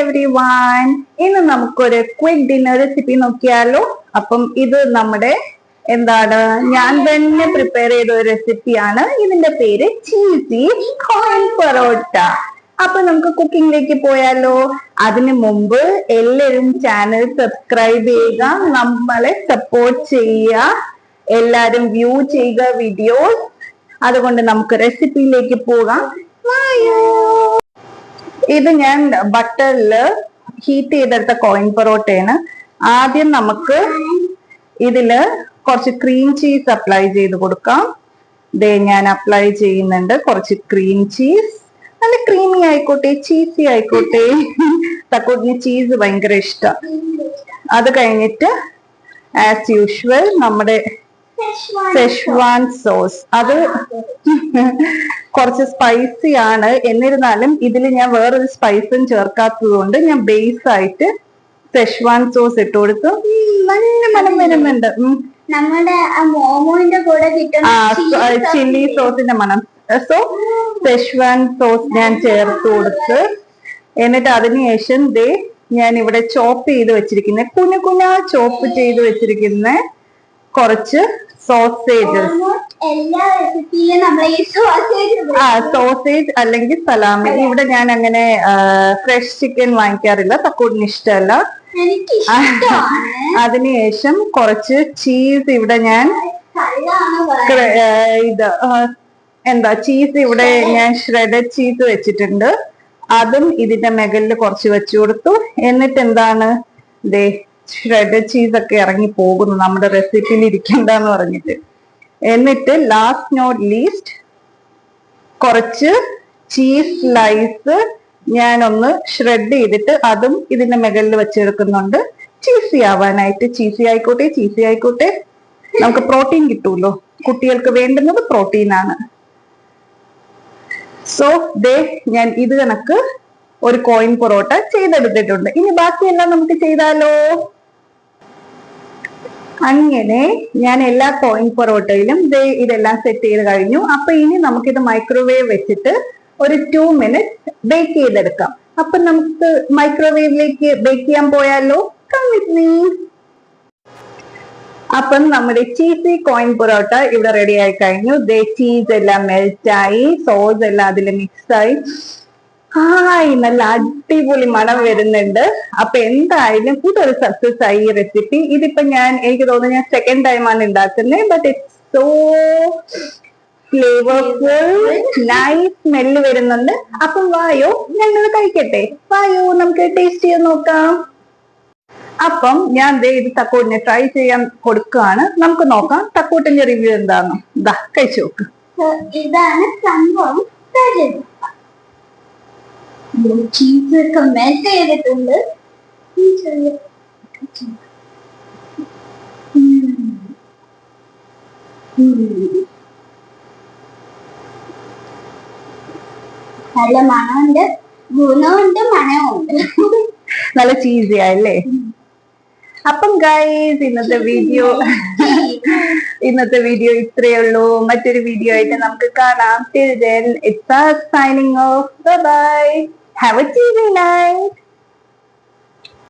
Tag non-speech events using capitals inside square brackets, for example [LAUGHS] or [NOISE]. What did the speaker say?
Every one ഇന്ന് നമുക്കൊരു quick dinner recipe നോക്കിയാലോ? അപ്പം ഇത് നമ്മുടെ എന്താണ് ഞാൻ തന്നെ പ്രിപ്പയർ ചെയ്ത ഒരു റെസിപ്പിയാണ് ഇതിന്റെ പേര് ചീസി കോയിൻ പൊറോട്ട. അപ്പൊ നമുക്ക് കുക്കിംഗിലേക്ക് പോയാലോ? അതിനു മുമ്പ് എല്ലാവരും ചാനൽ സബ്സ്ക്രൈബ് ചെയ്യുക നമ്മളെ സപ്പോർട്ട് ചെയ്യുക. എല്ലാരും വ്യൂ ചെയ്യുക വീഡിയോസ് അതുകൊണ്ട് നമുക്ക് റെസിപ്പിയിലേക്ക് പോകാം. വായോ ഇത് ഞാൻ ബട്ടറിൽ ഹീറ്റ് ചെയ്തെടുത്ത കോയിൻ പൊറോട്ടയാണ്. ആദ്യം നമുക്ക് ഇതിൽ കുറച്ച് ക്രീം ചീസ് അപ്ലൈ ചെയ്ത് കൊടുക്കാം. ദേ ഞാൻ അപ്ലൈ ചെയ്യുന്നുണ്ട്. കുറച്ച് ക്രീം ചീസ് നല്ല ക്രീമി ആയിക്കോട്ടെ ചീസി ആയിക്കോട്ടെ. തക്കൂട്ടിന് ചീസ് ഭയങ്കര ഇഷ്ടം. അത് കഴിഞ്ഞിട്ട് ആസ് യൂഷ്വൽ നമ്മുടെ സെഷ്വാൻ സോസ് അത് [LAUGHS] കുറച്ച് സ്പൈസി ആണ്. എന്നിരുന്നാലും ഇതിൽ ഞാൻ വേറൊരു സ്പൈസും ചേർക്കാത്തത് കൊണ്ട് ഞാൻ ബേസ് ആയിട്ട് സെഷ്വാൻ സോസ് ഇട്ട് കൊടുത്തു. നല്ല മണം വരുന്നുണ്ട്. നമ്മുടെ മോമോന്റെ കൂടെ ചില്ലി സോസിന്റെ മണം. സോ സെഷ്വാൻ സോസ് ഞാൻ ചേർത്ത് കൊടുത്ത്. എന്നിട്ട് അതിനുശേഷം ദേ ഞാൻ ഇവിടെ ചോപ്പ് ചെയ്ത് വെച്ചിരിക്കുന്ന. കുഞ്ഞു കുഞ്ഞാ ചോപ്പ് ചെയ്ത് വെച്ചിരിക്കുന്ന. കുറച്ച് സോസേജസ് ആ സോസേജ് അല്ലെങ്കിൽ സലാമി ഇവിടെ ഞാൻ അങ്ങനെ ഫ്രഷ് ചിക്കൻ വാങ്ങിക്കാറില്ല. തക്കൂടിന് ഇഷ്ടമല്ല. അതിനുശേഷം കുറച്ച് ചീസ് ഇവിടെ ഞാൻ ഇത് എന്താ ചീസ് ഇവിടെ ഞാൻ ഷ്രെഡഡ് ചീസ് വെച്ചിട്ടുണ്ട്. അതും ഇതിന്റെ മുകളിൽ കുറച്ച് വെച്ചു കൊടുത്തു. എന്നിട്ട് എന്താണ് ദേ ഷ്രെഡഡ് ചീസ് ഒക്കെ ഇറങ്ങി പോകുന്നു. നമ്മുടെ റെസിപ്പിയിൽ ഇരിക്കണ്ടെന്ന് പറഞ്ഞിട്ട്. എന്നിട്ട് ലാസ്റ്റ് നോട്ട് ലീസ്റ്റ് കുറച്ച് ചീസ് സ്ലൈസ് ഒന്ന് ഷ്രെഡ് ചെയ്തിട്ട് അതും ഇതിന്റെ മുകളിൽ വെച്ചെടുക്കുന്നുണ്ട്. ചീസി ആവാനായിട്ട്. ചീസി ആയിക്കോട്ടെ ചീസി ആയിക്കോട്ടെ. നമുക്ക് പ്രോട്ടീൻ കിട്ടുമല്ലോ കുട്ടികൾക്ക് വേണ്ടുന്നത് പ്രോട്ടീൻ ആണ്. സോ ദേ ഞാൻ ഇത് കണക്ക് ഒരു കോയിൻ പൊറോട്ട ചെയ്തെടുത്തിട്ടുണ്ട്. ഇനി ബാക്കിയെല്ലാം നമുക്ക് ചെയ്താലോ? അങ്ങനെ ഞാൻ എല്ലാ കോയിൻ പൊറോട്ടയിലും ഇതെല്ലാം സെറ്റ് ചെയ്ത് കഴിഞ്ഞു. അപ്പൊ ഇനി നമുക്കിത് മൈക്രോവേവ് വെച്ചിട്ട് ഒരു ടു മിനിറ്റ് ബേക്ക് ചെയ്തെടുക്കാം. അപ്പൊ നമുക്ക് മൈക്രോവേവിലേക്ക് ബേക്ക് ചെയ്യാൻ പോയാലോ? കം വിത്ത് അപ്പം നമ്മുടെ ചീസി കോയിൻ പൊറോട്ട ഇവിടെ റെഡി ആയി കഴിഞ്ഞു. ദേ ചീസ് എല്ലാം മെൽറ്റ് ആയി സോസ് എല്ലാം അതിൽ മിക്സ് ആയി. ഹായ് നല്ല അടിപൊളി മണം വരുന്നുണ്ട്. അപ്പൊ എന്തായാലും ഇതൊരു സക്സസ് ആയി ഈ റെസിപ്പി ഇതിപ്പോ ഞാൻ എനിക്ക് തോന്നുന്നു ഞാൻ സെക്കൻഡ് ടൈമാണ് ഉണ്ടാക്കുന്നത് but it's so flavourful nice smell വരുന്നുണ്ട്. അപ്പം വായോ ഞങ്ങൾ കഴിക്കട്ടെ. വായോ നമുക്ക് ടേസ്റ്റ് ചെയ്ത് നോക്കാം. അപ്പം ഞാൻ ദേ ഇത് തക്കോട്ടിനെ ട്രൈ ചെയ്യാൻ കൊടുക്കുകയാണ്. നമുക്ക് നോക്കാം തക്കോട്ടിന്റെ റിവ്യൂ എന്താന്ന് ദാ കഴിച്ചു നോക്ക്. ഇതാണ് സംഭവം. ചീസ് കമന്റ് ചെയ്തിട്ടുണ്ട്. നല്ല മണമുണ്ട്. ഗുണമുണ്ട് മണമുണ്ട് നല്ല ചീസി അല്ലേ അപ്പം ഗൈസ് ഇന്നത്തെ വീഡിയോ ഇന്നത്തെ വീഡിയോ ഇത്രയേ ഉള്ളൂ. മറ്റൊരു വീഡിയോ ആയിട്ട് നമുക്ക് കാണാം. Till then it's signing off bye Have a TV night.